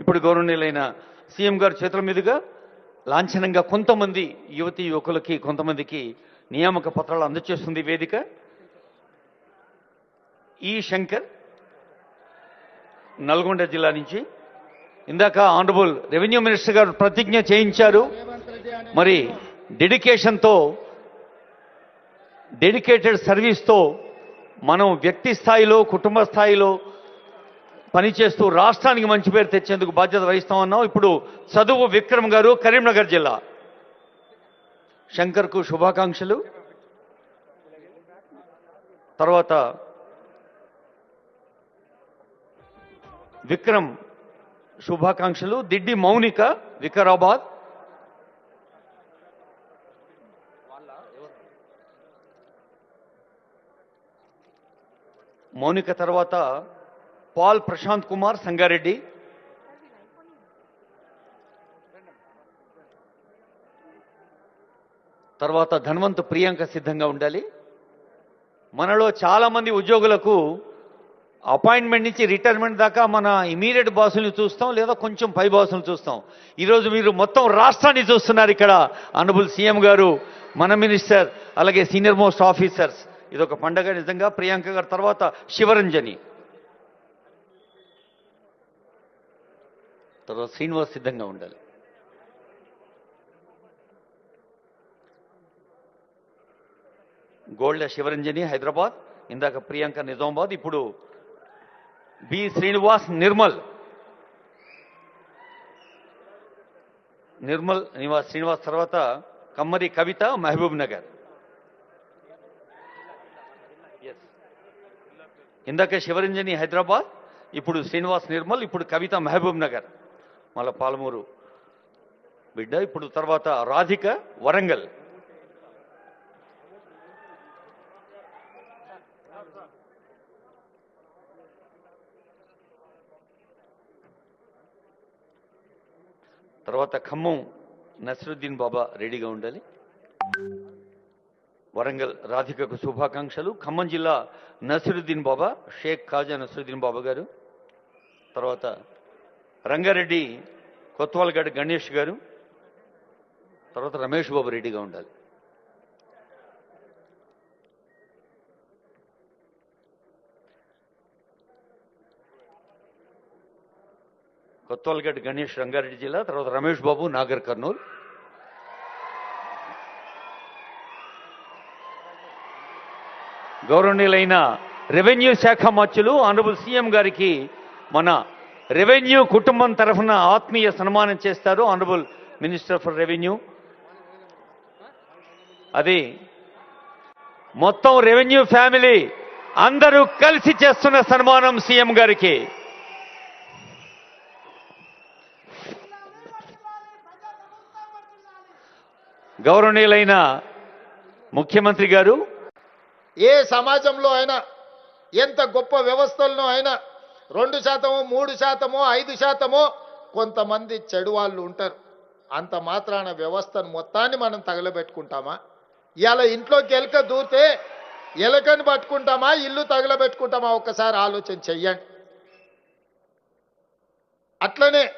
ఇప్పుడు గౌరవనీయులైన సీఎం గారి చేతుల మీదుగా లాంఛనంగా కొంతమంది యువతి యువకులకి కొంతమందికి నియామక పత్రాలు అందజేస్తుంది వేదిక. ఈ శంకర్ నల్గొండ జిల్లా నుంచి ఇందాక ఆనరబుల్ రెవెన్యూ మినిస్టర్ గారు ప్రతిజ్ఞ చేయించారు. మరి డెడికేషన్తో డెడికేటెడ్ సర్వీస్తో మనం వ్యక్తి స్థాయిలో కుటుంబ స్థాయిలో పనిచేస్తూ రాష్ట్రానికి మంచి పేరు తెచ్చేందుకు బాధ్యత వహిస్తా ఉన్నాం ఇప్పుడు చదువు విక్రమ్ గారు కరీంనగర్ జిల్లా. శంకర్కు శుభాకాంక్షలు. తర్వాత విక్రమ్ శుభాకాంక్షలు. దిడ్డి మౌనిక వికారాబాద్. మౌనిక తర్వాత పాల్ ప్రశాంత్ కుమార్ సంగారెడ్డి. తర్వాత ధన్వంత్ ప్రియాంక సిద్ధంగా ఉండాలి. మనలో చాలా మంది ఉద్యోగులకు అపాయింట్మెంట్ నుంచి రిటైర్మెంట్ దాకా మన ఇమీడియట్ బాసుల్ని చూస్తాం లేదా కొంచెం పై బాసులు చూస్తాం. ఈరోజు మీరు మొత్తం రాష్ట్రాన్ని చూస్తున్నారు ఇక్కడ అనుబుల్ సీఎం గారు మన మినిస్టర్ అలాగే సీనియర్ మోస్ట్ ఆఫీసర్స్. ఇదొక పండగ నిజంగా. ప్రియాంక గారి తర్వాత శివరంజని. తర్వాత శ్రీనివాస్ సిద్ధంగా ఉండాలి. గోల్డ్ శివరంజని హైదరాబాద్ ఇందాక ప్రియాంక నిజామాబాద్ ఇప్పుడు బి శ్రీనివాస్ నిర్మల్. నిర్మల్ నివాస్ శ్రీనివాస్ తర్వాత కమ్మరి కవిత మహబూబ్ నగర్. ఇందాక శివరంజని హైదరాబాద్ ఇప్పుడు శ్రీనివాస్ నిర్మల్ ఇప్పుడు కవిత మహబూబ్ నగర్. మళ్ళా పాలమూరు. బిడ్డ ఇప్పుడు తర్వాత రాధిక వరంగల్. తర్వాత ఖమ్మం నసరుద్దీన్ బాబా రెడీగా ఉండాలి. వరంగల్ రాధికకు శుభాకాంక్షలు. ఖమ్మం జిల్లా నసరుద్దీన్ బాబా షేక్ ఖాజా నసరుద్దీన్ బాబా గారు. తర్వాత రంగారెడ్డి కొత్తవాళ్ళగడ్డ గణేష్ గారు తర్వాత రమేష్ బాబు రెడీగా ఉండాలి. కొత్తవాళ్ళగడ్డ గణేష్ రంగారెడ్డి జిల్లా తర్వాత రమేష్ బాబు నాగర్ కర్నూలు. గౌరవనీయులైన రెవెన్యూ శాఖ మచ్చులు ఆనరబుల్ సీఎం గారికి మన రెవెన్యూ కుటుంబం తరఫున ఆత్మీయ సన్మానం చేస్తారు ఆనరబుల్ మినిస్టర్ ఫర్ రెవెన్యూ. అది మొత్తం రెవెన్యూ ఫ్యామిలీ అందరూ కలిసి చేస్తున్న సన్మానం సీఎం గారికి. గౌరవనీయులైన ముఖ్యమంత్రి గారు ఏ సమాజంలో అయినా ఎంత గొప్ప వ్యవస్థలను అయినా రెండు శాతమో మూడు శాతమో ఐదు శాతమో కొంతమంది చెడు వాళ్ళు ఉంటారు. అంత మాత్రాన వ్యవస్థను మొత్తాన్ని మనం తగలబెట్టుకుంటామా? ఇవాళ ఇంట్లోకి ఎలక దూతే ఎలకని పట్టుకుంటామా? ఇల్లు తగలబెట్టుకుంటామా? ఒక్కసారి ఆలోచన చెయ్యండి. అట్లనే